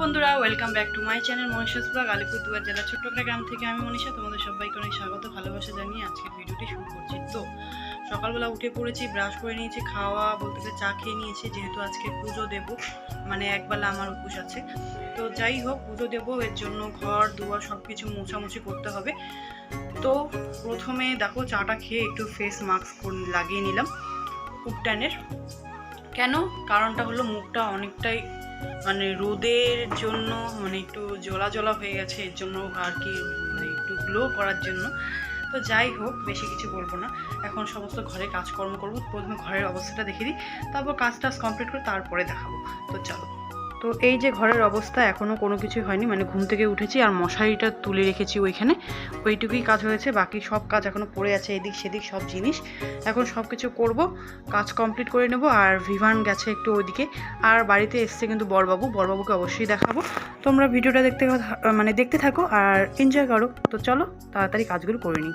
বন্ধুরা welcome back to my channel Manisha's blog Alipurduar জেলার ছোট্ট একটা গ্রাম থেকে আমি মনীষা। তোমাদের সবাইকে অনেক স্বাগত, ভালোবাসা জানিয়ে আজকের ভিডিওটি শুরু করছি। তো, সকালবেলা উঠে পড়েছি ব্রাশ করে নিয়েছি, খাওয়া বলতে গেলে চা খেয়ে নিয়েছি, যেহেতু আজকে পুজো দেব মানে একবেলা আমার উপোস আছে। তো যাই হোক, পুজো দেবো, এর জন্য ঘর, দুয়ার সব কিছু মোছামুছি করতে হবে। তো প্রথমে দেখো, চাটা খেয়ে একটু ফেস মাস্ক লাগিয়ে নিলাম, উপটানের। কেন? কারণটা হলো মুখটা অনেকটাই মানে রোদের জন্য মানে একটু জলা জলা হয়ে গেছে, এর জন্য আর কি মানে একটু গ্লো করার জন্য। তো যাই হোক, বেশি কিছু বলব না। এখন সমস্ত ঘরে কাজকর্ম করব, প্রথমে ঘরের অবস্থাটা দেখে দিই তারপর কাজ টাজ কমপ্লিট করে তারপরে দেখাবো। তো চলো। তো এই যে ঘরের অবস্থা এখনও কোনো কিছুই হয়নি। মানে ঘুম থেকে উঠেছি আর মশারিটা তুলে রেখেছি ওইখানে। ওইটুকুই কাজ হয়েছে, বাকি সব কাজ এখনও পড়ে আছে, এদিক সেদিক সব জিনিস। এখন সব কিছু করব, কাজ কমপ্লিট করে নেব আর ভিভান গেছে একটু ওইদিকে। আর বাড়িতে এসছে কিন্তু বরবাবু, বরবাবুকে অবশ্যই দেখাবো। তোমরা ভিডিওটা দেখতে মানে দেখতে থাকো আর এনজয় করো। তো চলো, তাড়াতাড়ি কাজগুলো করে নিই।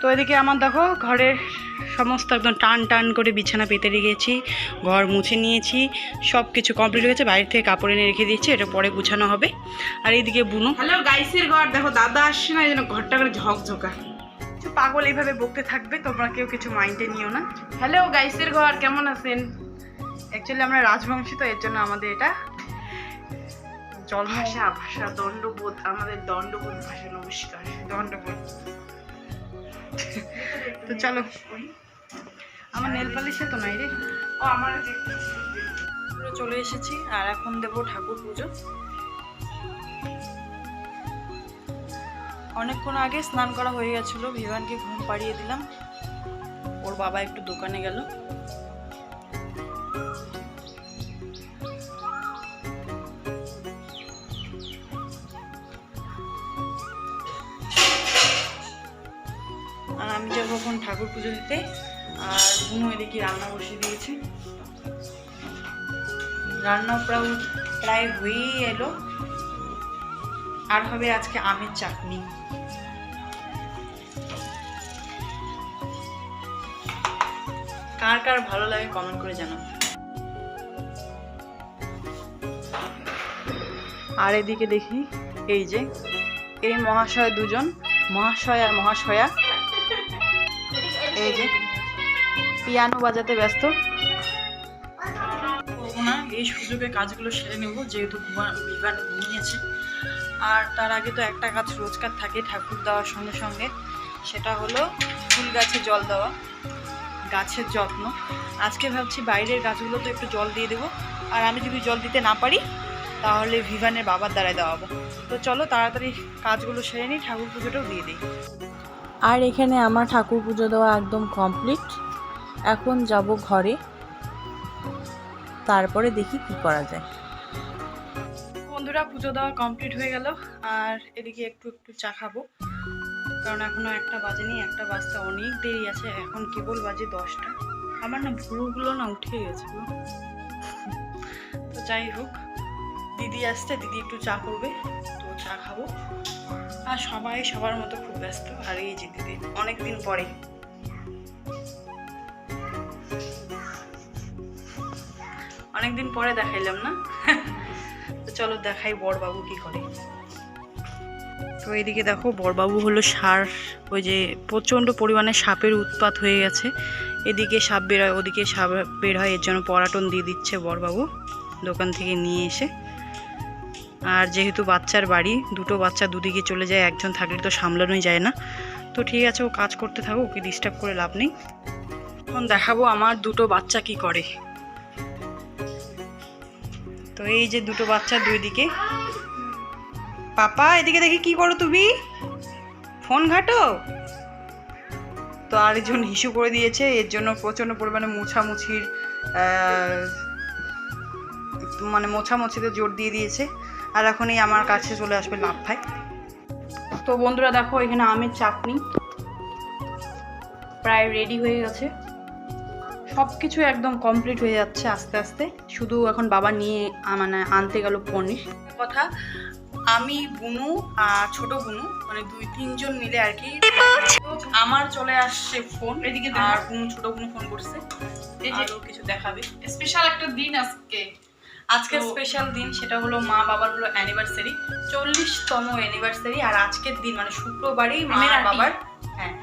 তো এদিকে আমার দেখো ঘরের সমস্ত একদম টান টান করে বিছানা পেতে রেখেছি ঘর মুছে নিয়েছি সব কিছু কমপ্লিট হয়েছে বাইরে থেকে কাপড় এনে রেখে দিয়েছি এটা পরে গুছানো হবে। আর এইদিকে বুনো। হ্যালো গাইসের ঘর দেখো দাদা আসছে না এই জন্য ঘরটা করে ঝকঝকা। পাগল এইভাবে বকতে থাকবে তোমরা কেউ কিছু মাইন্ডে নিও না। হ্যালো গাইসের ঘর কেমন আছেন? অ্যাকচুয়ালি আমরা রাজবংশী তো এর জন্য আমাদের এটা জন্ম ভাষা ভাষা দণ্ডবোধ আমাদের দণ্ডবোধ ভাষা নমস্কার। দণ্ডবোধ। তো চলো। আমার নেল পালিশে তো নাই রে। ও আমার পুরো চলে এসেছি আর এখন দেব ঠাকুর পুজো। অনেকক্ষণ আগে স্নান করা হয়ে গেছিল ভিভানকে ঘুম পাড়িয়ে দিলাম। ওর বাবা একটু দোকানে গেল। এখন ঠাকুর পুজো দিতে, আর বুনু এদিকে রান্না বসিয়ে দিয়েছে। রান্না প্রায় প্রায় হয়েই এলো। আর হবে আজকে আমের চাটনি। কার কার ভালো লাগে কমেন্ট করে জানাও। আর এদিকে দেখি, এই যে, এই মহাশয় দুজন, মহাশয় আর মহাশয়া। এই যে, পিয়ানো বাজাতে ব্যস্ত। না, এই সুযোগে কাজগুলো সেরে নেব, যেহেতু বিভান ঘুমিয়েছে। আর তার আগে তো একটা কাজ রোজকার থাকে ঠাকুর দেওয়ার সঙ্গে সঙ্গে, সেটা হলো ফুল গাছে জল দেওয়া, গাছের যত্ন। আজকে ভাবছি বাইরের গাছগুলো তো একটু জল দিয়ে দেবো। আর আমি যদি জল দিতে না পারি, তাহলে ভিভানের বাবার দ্বারায় দেওয়াবো। তো চলো তাড়াতাড়ি কাজগুলো সেরে নিই, ঠাকুর পুজোটাও দিয়ে দিই। আর এখানে আমার ঠাকুর পুজো দেওয়া একদম কমপ্লিট এখন যাব ঘরে। তারপরে দেখি কি করা যায়। বন্ধুরা, পুজো দেওয়া কমপ্লিট হয়ে গেল। আর এদিকে একটু একটু চা খাব। কারণ এখনও একটা বাজেনি একটা বাজতে অনেক দেরি আছে। এখন কেবল বাজে দশটা। আমার না ভুরুগুলো না উঠে গেছে তো যাই হোক, দিদি আসছে, দিদি একটু চা করবে। তো চা খাব। আর সবাই সবার মতো খুব ব্যস্ত আর এই যে দিদি অনেক দিন পরে। অনেকদিন পরে দেখাইলাম না? তো চলো দেখাই বড়বাবু কি করে। তো এইদিকে দেখো বড়বাবু হলো সার, ওই যে প্রচণ্ড পরিমাণে সাপের উৎপাত হয়ে গেছে। এদিকে সাপ বের হয়, ওদিকে সাপ বের হয়, এর জন্য পরাটন দিয়ে দিচ্ছে বড়বাবু দোকান থেকে নিয়ে এসে আর যেহেতু বাচ্চার বাড়ি, দুটো বাচ্চা দুদিকে চলে যায়, একজন থাকলে তো সামলানোই যায় না। তো ঠিক আছে, ও কাজ করতে থাকো ওকে ডিস্টার্ব করে লাভ নেই। এখন দেখাবো আমার দুটো বাচ্চা কি করে। তো এই যে দুটো বাচ্চা দুই দিকে পাপা, এদিকে দেখি কি করো তুমি? ফোন ঘাটো। তো আরেকজন হিসু করে দিয়েছে, এর জন্য প্রচণ্ড পরিমাণে মোছামুছির মানে মোছামুছিতে জোর দিয়ে দিয়েছে। আর এখনই আমার কাছে চলে আসবে লাফায় তো বন্ধুরা দেখো এখানে আমের চাটনি প্রায় রেডি হয়ে গেছে। সব কিছু একদম কমপ্লিট হয়ে যাচ্ছে আস্তে আস্তে। শুধু এখন বাবা নিয়ে মানে আনতে গেল পনির। কথা আমি বুনু আর ছোট বুনু মানে দুই তিনজন মিলে আর কি আমার চলে আসছে ফোন এদিকে আর বুনু ছোট বুনু ফোন করছে। এই যে। কিছু দেখাবে। স্পেশাল একটা দিন আজকে। আজকের স্পেশাল দিন সেটা হলো মা বাবার হলো অ্যানিভার্সারি চল্লিশতম অ্যানিভার্সারি আর আজকের দিন মানে শুক্রবারই মা। বাবার হ্যাঁ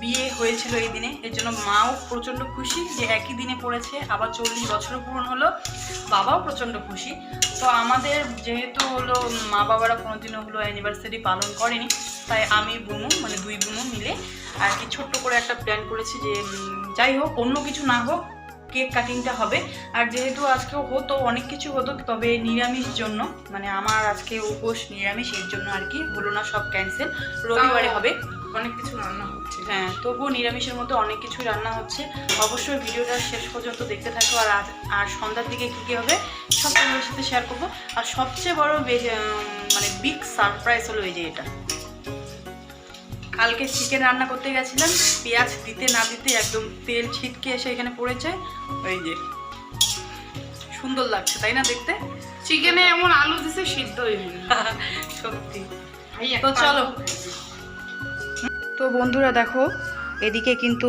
বিয়ে হয়েছিল এই দিনে এর জন্য মাও প্রচণ্ড খুশি যে একই দিনে পড়েছে আবার চল্লিশ বছর পূরণ হলো বাবাও প্রচণ্ড খুশি তো আমাদের যেহেতু হলো মা বাবারা কোনোদিনও হলো অ্যানিভার্সারি পালন করেনি তাই আমি বুনু মানে দুই বুনু মিলে আর কি ছোট্ট করে একটা প্ল্যান করেছি যে যাই হোক অন্য কিছু না হোক কেক কাটিংটা হবে। আর যেহেতু আজকেও হতো অনেক কিছু হতো তবে নিরামিষ জন্য মানে আমার আজকে উপোস নিরামিষ এর জন্য আর কি হলো না সব ক্যান্সেল রবিবারে হবে। অনেক কিছু রান্না হচ্ছে। হ্যাঁ তবুও নিরামিষের মধ্যে অনেক কিছুই রান্না হচ্ছে। অবশ্যই ভিডিওটা শেষ পর্যন্ত দেখতে থাকো আর আর সন্ধ্যার দিকে কী কী হবে সব তোমাদের সাথে শেয়ার করব। আর সবচেয়ে বড় মানে বিগ সারপ্রাইজ হলো এই যে এটা। কালকে চিকেন রান্না করতে গেছিলাম পেঁয়াজ দিতে না দিতে একদম তেল ছিটকে এসে এখানে পড়েছে। ওই যে সুন্দর লাগছে তাই না দেখতে? চিকেনে এমন আলু দিছে সিদ্ধ সত্যি। তো চলো। তো বন্ধুরা দেখো এদিকে কিন্তু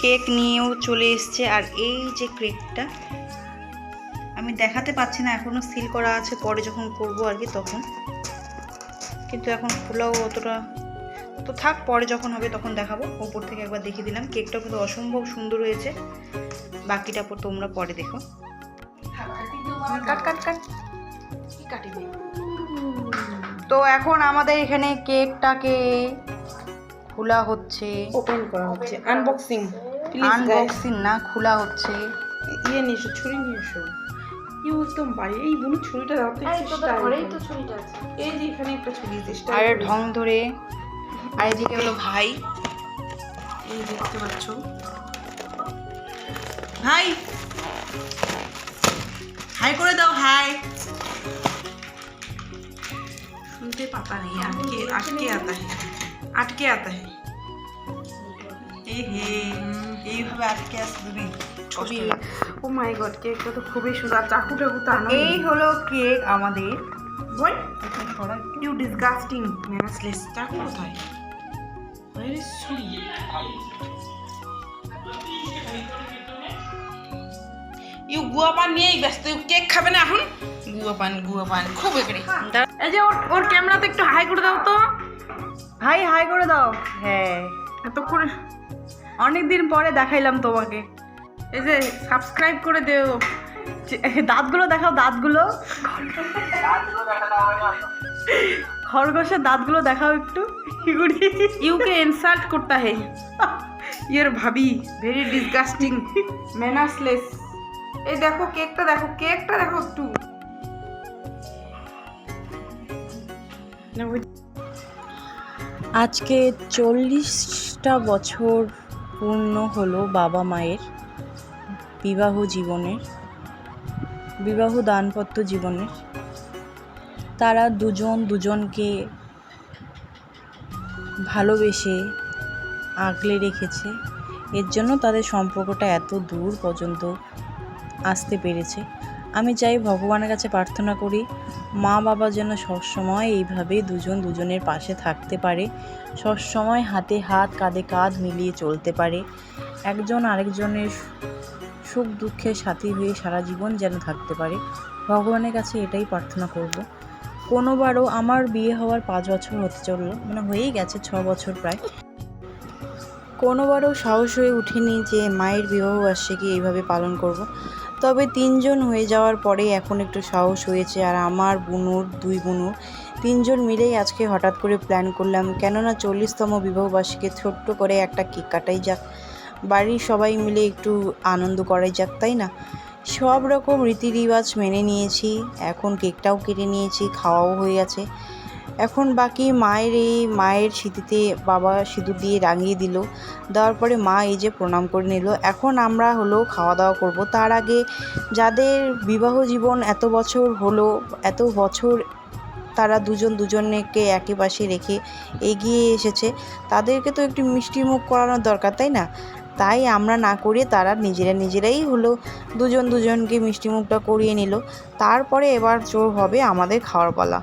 কেক নিয়েও চলে এসছে আর এই যে কেকটা আমি দেখাতে পাচ্ছি না এখনও সিল করা আছে পরে যখন করব আর কি তখন। কিন্তু এখন খোলাও অতটা তো থাক পরে যখন হবে তখন দেখাবো। ওপর থেকে একবার দেখিয়ে দিলাম। কেকটা কিন্তু অসম্ভব সুন্দর হয়েছে। বাকিটা পর তোমরা পরে দেখো। কাট কাট কাট। তো এখন আমাদের এখানে কেকটাকে খোলা হচ্ছে। ওপেন করা হচ্ছে। আনবক্সিং আনবক্সিং না খোলা হচ্ছে। ইয়ে নিয়ে ছুরি নিয়ে এসো। ইউ একদম বাড়ি। এই ছুরিটা তো। ছুরিটা আছে। এই যে এখানে একটা ছুরি আছে style আর ঢং ধরে। আর এদিকে হলো ভাই এই দেখতে পাচ্ছ হাই হাই করে দাও হাই सुनते पता नहीं अटके अटके आता है अटके आता है এ হে এইভাবে আটকে আসছে তুমি ছবি ও মাই গড কেকটা তো খুবই সুন্দর চাকু টাকু তো আনো এই হলো কেক আমাদের বল একটু সরা ইউ ডিসগাস্টিং ম্যানাসলেস চাকু কোথায়? আরে ছুরি ইউ গুয়া পান নিয়েই ব্যস্ত। ইউ কেক খাবে না এখন? গুয়া পান গুয়া পান খুব এখানে এই যে ওর ওর ক্যামেরাতে একটু হাই করে দাও তো। হাই হাই করে দাও। হ্যাঁ। এতক্ষণে অনেক দিন পরে দেখাইলাম তোমাকে। এই যে সাবস্ক্রাইব করে দেও। দাঁতগুলো দেখাও দাঁতগুলো। খরগোশের দাঁতগুলো দেখাও একটু ইউকে ইনসাল্ট করতে হে। ইয়ের ভাবি ভেরি ডিসগাস্টিং ম্যানার্সলেস এই দেখো কেকটা দেখো কেকটা দেখো একটু। আজকে চল্লিশটা বছর পূর্ণ হলো বাবা মায়ের বিবাহ জীবনের বিবাহ দানপত্র জীবনের। তারা দুজন দুজনকে ভালোবেসে আগলে রেখেছে। এর জন্য তাদের সম্পর্কটা এত দূর পর্যন্ত আসতে পেরেছে। আমি চাই ভগবানের কাছে প্রার্থনা করি, মা বাবা যেন সবসময় এইভাবে দুজন দুজনের পাশে থাকতে পারে, সবসময় হাতে হাত, কাঁধে কাঁধ মিলিয়ে চলতে পারে। একজন আরেকজনের সুখ দুঃখের সাথী হয়ে সারা জীবন যেন থাকতে পারে। ভগবানের কাছে এটাই প্রার্থনা করব। কোনোবারও আমার বিয়ে হওয়ার পাঁচ বছর হতে চলল মানে হয়েই গেছে ছ বছর প্রায়। কোনোবারও সাহস হয়ে উঠেনি যে মায়ের বিবাহ বার্ষিকী এইভাবে পালন করব। তবে তিনজন হয়ে যাওয়ার পরে এখন একটু সাহস হয়েছে আর আমার বুনুর, দুই বুনুর, তিনজন মিলেই আজকে হঠাৎ করে প্ল্যান করলাম, কেননা চল্লিশতম বিবাহবার্ষিকী ছোট্ট করে একটা কেক কাটাই যাক। বাড়ির সবাই মিলে একটু আনন্দ করাই যাক, তাই না? সব রকম রীতি রিবাজ মেনে নিয়েছি। এখন কেকটাও কেটে নিয়েছি, খাওয়াও হয়ে গেছে। এখন বাকি মায়ের এই মায়ের স্মৃতিতে বাবা সিঁদুর দিয়ে রাঙিয়ে দিল। দেওয়ার পরে মা এই যে প্রণাম করে নিল। এখন আমরা হলো খাওয়া দাওয়া করব। তার আগে যাদের বিবাহ জীবন এত বছর হলো, এত বছর তারা দুজন দুজনকে একে পাশে রেখে এগিয়ে এসেছে, তাদেরকে তো একটু মিষ্টি মুখ করানোর দরকার, তাই না? তাই আমরা না করে তারা নিজেরা নিজেরাই হলো দুজন দুজনকে মিষ্টিমুখটা করিয়ে নিল। তারপরে এবার চোর হবে আমাদের খাওয়ার পালা।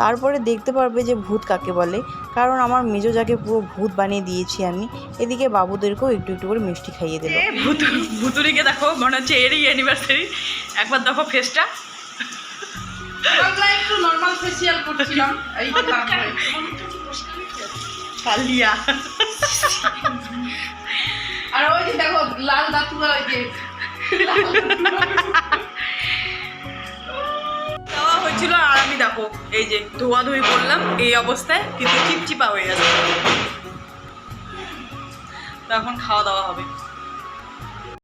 তারপরে দেখতে পারবে যে ভূত কাকে বলে। কারণ আমার মেজো যাকে পুরো ভূত বানিয়ে দিয়েছি আমি এদিকে বাবুদেরকেও একটু একটু করে মিষ্টি খাইয়ে দিল। ভুতুরিকে দেখো মনে হচ্ছে এরই অ্যানিভার্সারি একবার দেখো ফেসটা নর্মাল ফেসিয়াল করছিলাম এই তো তারপরে পালিয়া আর ওই যে দেখো, লাল দাতুয়া ওই যে। দেওয়া হয়েছিল আর আমি দেখো, এই যে ধোয়া ধুই করলাম, এই অবস্থায় কিন্তু চিপচিপা হয়ে তো এখন খাওয়া দাওয়া হবে।